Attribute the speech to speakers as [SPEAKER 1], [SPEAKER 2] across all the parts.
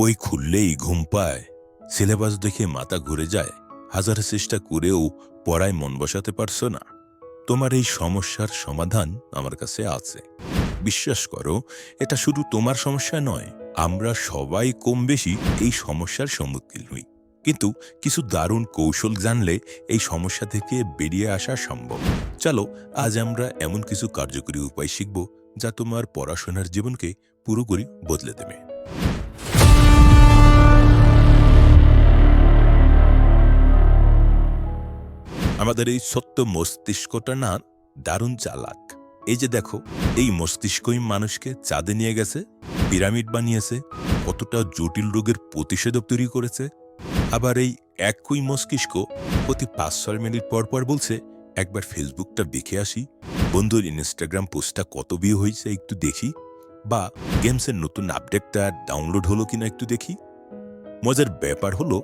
[SPEAKER 1] বই খুললেই ঘুম পায়। সিলেবাস দেখে মাথা ঘুরে যায়। হাজার চেষ্টা করেও পড়ায় মন বসাতে পারছ না। তোমার এই সমস্যার সমাধান আমার কাছে আছে। বিশ্বাস করো, এটা শুধু তোমার সমস্যা নয়, আমরা সবাই কম বেশি এই সমস্যার সম্মুখীন হই। কিন্তু কিছু দারুণ কৌশল জানলে এই সমস্যা থেকে বেরিয়ে আসা সম্ভব। চলো, আজ আমরা এমন কিছু কার্যকরী উপায় শিখব যা তোমার পড়াশোনার জীবনকে পুরোপুরি বদলে দেবে। আমাদের এই সত্য মস্তিষ্কটা না দারুণ চালাক। এই যে দেখো, এই মস্তিষ্কই মানুষকে চাঁদে নিয়ে গেছে, পিরামিড বানিয়েছে, কতটা জটিল রোগের প্রতিষেধক তৈরি করেছে। আবার এই একই মস্তিষ্ক প্রতি পাঁচ ছয় মিনিট পর পর বলছে, একবার ফেসবুকটা দেখে আসি। বন্ধুর ইনস্টাগ্রাম পোস্টটা কত বিয়ে হয়েছে একটু দেখি, বা গেমসের নতুন আপডেটটা ডাউনলোড হলো কিনা একটু দেখি। মজার ব্যাপার হলো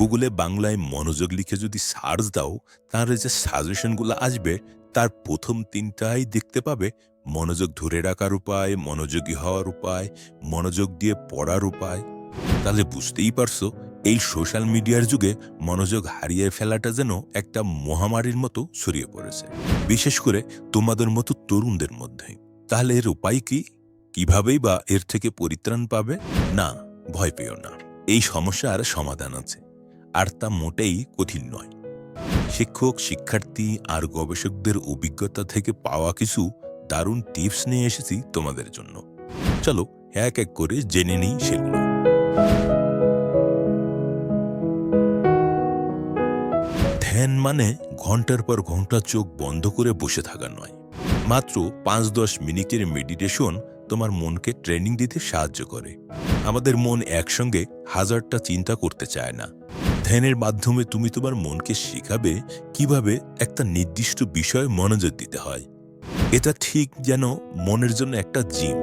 [SPEAKER 1] গুগলে বাংলায় মনোযোগ লিখে যদি সার্চ দাও, তাহলে যে সাজেশনগুলো আসবে, তার প্রথম তিনটাই দেখতে পাবে। মনোযোগ ধরে রাখার উপায়, মনোযোগী হওয়ার উপায়, মনোযোগ দিয়ে পড়ার উপায়। তাহলে বুঝতেই পারছ, এই সোশ্যাল মিডিয়ার যুগে মনোযোগ হারিয়ে ফেলাটা যেন একটা মহামারীর মতো ছড়িয়ে পড়েছে। বিশেষ করে তোমাদের মতো তরুণদের মধ্যে। তাহলে এর উপায় কি? কিভাবেই বা এর থেকে পরিত্রাণ পাবে? না, ভয় পেও না। এই সমস্যার সমাধান আছে। আর তা মোটেই কঠিন নয়। শিক্ষক, শিক্ষার্থী আর গবেষকদের অভিজ্ঞতা থেকে পাওয়া কিছু দারুণ টিপস নিয়ে এসেছি তোমাদের জন্য। চলো এক এক করে জেনে নিই সেগুলো। ধ্যান মানে ঘণ্টার পর ঘণ্টা চোখ বন্ধ করে বসে থাকা নয়। মাত্র পাঁচ দশ মিনিটের মেডিটেশন তোমার মনকে ট্রেনিং দিতে সাহায্য করে। আমাদের মন একসঙ্গে হাজারটা চিন্তা করতে চায় না। ধ্যানের মাধ্যমে তুমি তোমার মনকে শেখাবে কীভাবে একটা নির্দিষ্ট বিষয়ে মনোযোগ দিতে হয়। এটা ঠিক যেন মনের জন্য একটা জিম।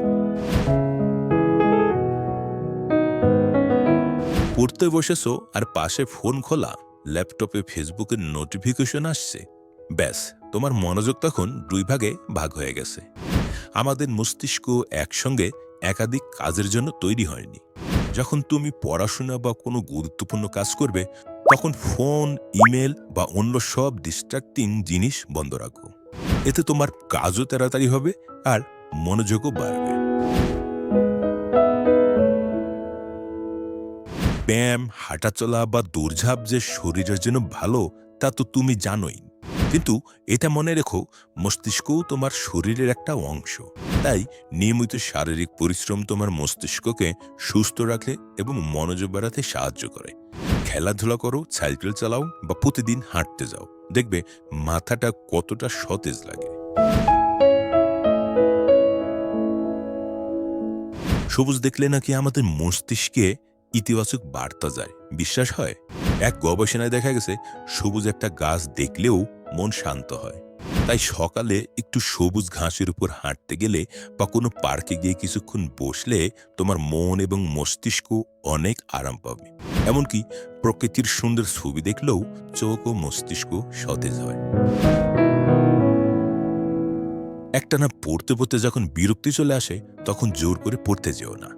[SPEAKER 1] পড়তে বসেছো আর পাশে ফোন খোলা, ল্যাপটপে ফেসবুকের নোটিফিকেশন আসছে। ব্যাস, তোমার মনোযোগ তখন দুই ভাগে ভাগ হয়ে গেছে। আমাদের মস্তিষ্ক একসঙ্গে একাধিক কাজের জন্য তৈরি হয়নি। যখন তুমি পড়াশোনা বা কোনো গুরুত্বপূর্ণ কাজ করবে, তখন ফোন, ইমেল বা অন্য সব ডিস্ট্রাক্টিং জিনিস বন্ধ রাখো। এতে তোমার কাজও তাড়াতাড়ি হবে আর মনোযোগও বাড়বে। ব্যায়াম হাঁটাচলা বা দৌড়ঝাঁপ যে শরীরের জন্য ভালো, তা তো তুমি জানোই। কিন্তু এটা মনে রেখো, মস্তিষ্কও তোমার শরীরের একটা অংশ। তাই নিয়মিত শারীরিক পরিশ্রম তোমার মস্তিষ্ককে সুস্থ রাখে এবং মনোযোগ বাড়াতে সাহায্য করে। খেলাধুলা করো, সাইকেল চালাও বা প্রতিদিন হাঁটতে যাও। দেখবে মাথাটা কতটা সতেজ লাগে। সবুজ দেখলে নাকি আমাদের মস্তিষ্কে ইতিবাচক বার্তা যায়। বিশ্বাস হয়? এক গবেষণায় দেখা গেছে, সবুজ একটা গাছ দেখলেও মন শান্ত হয়। তাই সকালে একটু সবুজ ঘাসের উপর হাঁটতে গেলে বা কোনো পার্কে গিয়ে কিছুক্ষণ বসলে তোমার মন এবং মস্তিষ্ক অনেক আরাম পাবে। এমনকি প্রকৃতির সুন্দর ছবি দেখলেও চোখ ও মস্তিষ্ক সতেজ হয়। একটানা পড়তে পড়তে যখন বিরক্তি চলে আসে, তখন জোর করে পড়তে যেও না।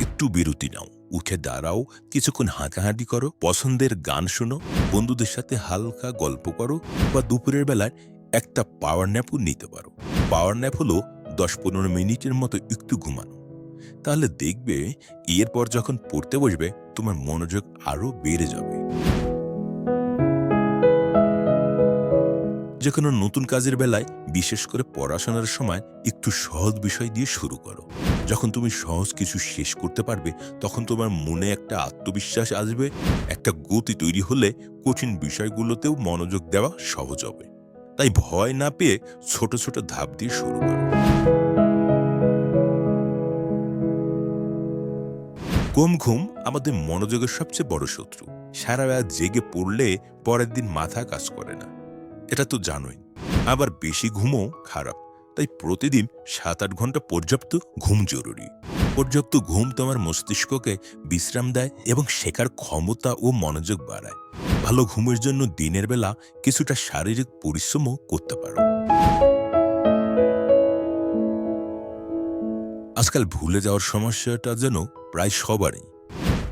[SPEAKER 1] একটু বিরতি নাও, উঠে দাঁড়াও, কিছুক্ষণ হাঁটাহাঁটি করো, পছন্দের গান শোনো, বন্ধুদের সাথে হালকা গল্প করো বা দুপুরের বেলায় একটা পাওয়ার ন্যাপও নিতে পারো। পাওয়ার ন্যাপ হলো দশ পনেরো মিনিটের মতো একটু ঘুমানো। তাহলে দেখবে এরপর যখন পড়তে বসবে, তোমার মনোযোগ আরও বেড়ে যাবে। যে কোনো নতুন কাজের বেলায়, বিশেষ করে পড়াশোনার সময়, একটু সহজ বিষয় দিয়ে শুরু করো। যখন তুমি সহজ কিছু শেষ করতে পারবে, তখন তোমার মনে একটা আত্মবিশ্বাস আসবে, একটা গতি তৈরি হলে কঠিন বিষয়গুলোতেও মনোযোগ দেওয়া সহজ হবে। তাই ভয় না পেয়ে ছোট ছোট ধাপ দিয়ে শুরু করো। কম ঘুম আমাদের মনোযোগের সবচেয়ে বড় শত্রু। সারা রাত জেগে পড়লে পরের দিন মাথা কাজ করে না। এটা তো জানোই। আবার বেশি ঘুমও খারাপ। তাই প্রতিদিন সাত আট ঘণ্টা পর্যাপ্ত ঘুম জরুরি। পর্যাপ্ত ঘুম তোমার মস্তিষ্ককে বিশ্রাম দেয় এবং শেখার ক্ষমতা ও মনোযোগ বাড়ায়। ভালো ঘুমের জন্য দিনের বেলা কিছুটা শারীরিক পরিশ্রমও করতে পারো। আজকাল ভুলে যাওয়ার সমস্যাটা যেন প্রায় সবারই।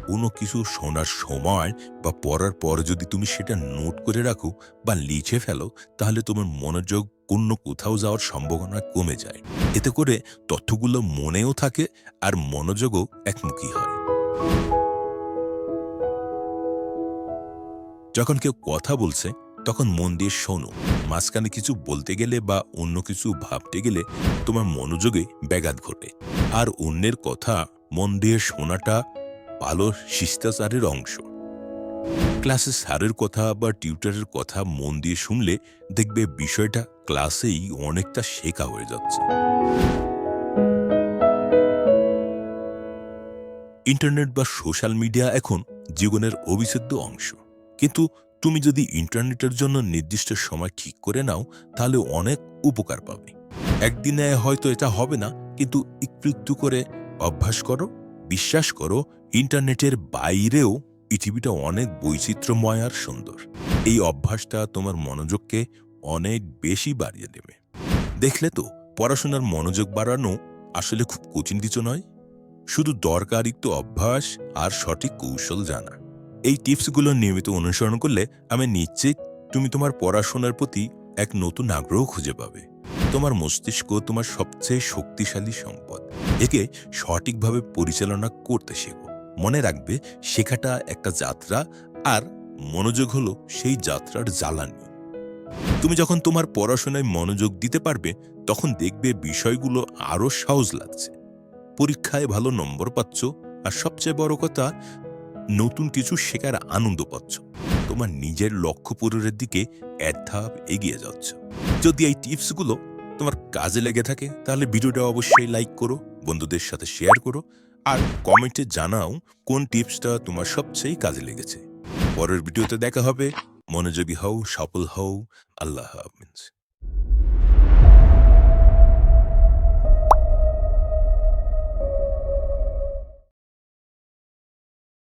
[SPEAKER 1] কোনো কিছু শোনার সময় বা পড়ার পর যদি তুমি সেটা নোট করে রাখো বা লিখে ফেলো, তাহলে তোমার মনোযোগ অন্য কোথাও যাওয়ার সম্ভাবনা কমে যায়। এতে করে তথ্যগুলো মনেও থাকে আর মনোযোগও একমুখী হয়। যখন কেউ কথা বলছে, তখন মন দিয়ে শোনো। মাঝখানে কিছু বলতে গেলে বা অন্য কিছু ভাবতে গেলে তোমার মনোযোগে ব্যাঘাত ঘটে। আর অন্যের কথা মন দিয়ে শোনাটা ভালো শিষ্টাচারের অংশ। ক্লাসে স্যারের কথা বা টিউটারের কথা মন দিয়ে শুনলে দেখবে বিষয়টা ক্লাসেই অনেকটা শেখা হয়ে যাচ্ছে। ইন্টারনেট বা সোশ্যাল মিডিয়া এখন জীবনের অবিচ্ছেদ্য অংশ। কিন্তু তুমি যদি ইন্টারনেটের জন্য নির্দিষ্ট সময় ঠিক করে নাও, তাহলে অনেক উপকার পাবে। একদিনে হয়তো এটা হবে না, কিন্তু একটু একটু করে অভ্যাস করো, বিশ্বাস করো, ইন্টারনেটের বাইরেও পৃথিবীটা অনেক বৈচিত্র্যময় আর সুন্দর। এই অভ্যাসটা তোমার মনোযোগকে অনেক বেশি বাড়িয়ে দেবে। দেখলে তো, পড়াশোনার মনোযোগ বাড়ানো আসলে খুব কঠিন কিছু নয়। শুধু দরকার একটু অভ্যাস আর সঠিক কৌশল জানা। এই টিপসগুলো নিয়মিত অনুসরণ করলে আমি নিশ্চিত তুমি তোমার পড়াশোনার প্রতি এক নতুন আগ্রহ খুঁজে পাবে। তোমার মস্তিষ্ক তোমার সবচেয়ে শক্তিশালী সম্পদ। একে সঠিকভাবে পরিচালনা করতে শেখো। মনে রাখবে, শেখাটা একটা যাত্রা আর মনোযোগ হলো সেই যাত্রার জ্বালানি। তুমি যখন তোমার পড়াশোনায় মনোযোগ দিতে পারবে, তখন দেখবে বিষয়গুলো আরও সহজ লাগছে। পরীক্ষায় ভালো নম্বর পাচ্ছ আর সবচেয়ে বড় কথা নতুন কিছু শেখার আনন্দ পাচ্ছ। তোমার নিজের লক্ষ্য পূরণের দিকে এক ধাপ এগিয়ে যাচ্ছ। যদি এই টিপসগুলো তোমার কাজে লেগে থাকে, তাহলে ভিডিওটা অবশ্যই লাইক করো, বন্ধুদের সাথে শেয়ার করো, আর কমেন্টে জানাও কোন টিপসটা তোমার সবচেয়ে কাজে লেগেছে। পরের ভিডিওতে দেখা হবে। মনোযোগী হও, সফল হও। আল্লাহ হাফিজ।